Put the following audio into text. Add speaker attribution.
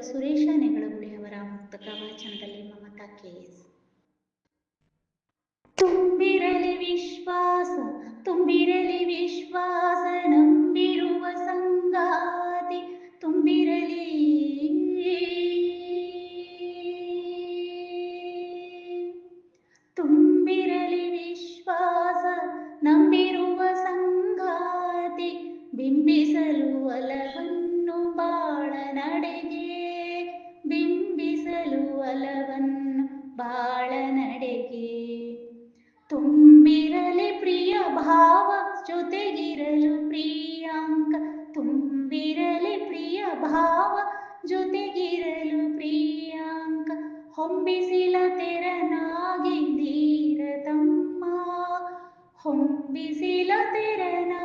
Speaker 1: ಸುರೇಶ ನೆಗಳಗುಡಿ ಅವರ ಮುಕ್ತಕ ವಾಚನದಲ್ಲಿ ಮಮತಾ ಕೇಸ್. ತುಂಬಿರಲಿ ವಿಶ್ವಾಸ ತುಂಬಿರಲಿ ವಿಶ್ವಾಸ, ನಂಬಿರುವ ಸಂಗಾತಿ, ತುಂಬಿರಲಿ. ತುಂಬಿರಲಿ ವಿಶ್ವಾಸ ಬಾಳ ನಡೆಗೆ ತುಂಬಿರಲಿ ಪ್ರಿಯ ಭಾವ, ಜೊತೆಗಿರಲು ಪ್ರಿಯಾಂಕ. ತುಂಬಿರಲಿ ಪ್ರಿಯ ಭಾವ, ಜೊತೆಗಿರಲು ಪ್ರಿಯಾಂಕ. ಹೊಂಬಿಸಿಲ ತೆರನಾಗಿ ಧೀರತಮ್ಮ. ಹೊಂಬಿಸಿಲ ತೆರನಾಗಿ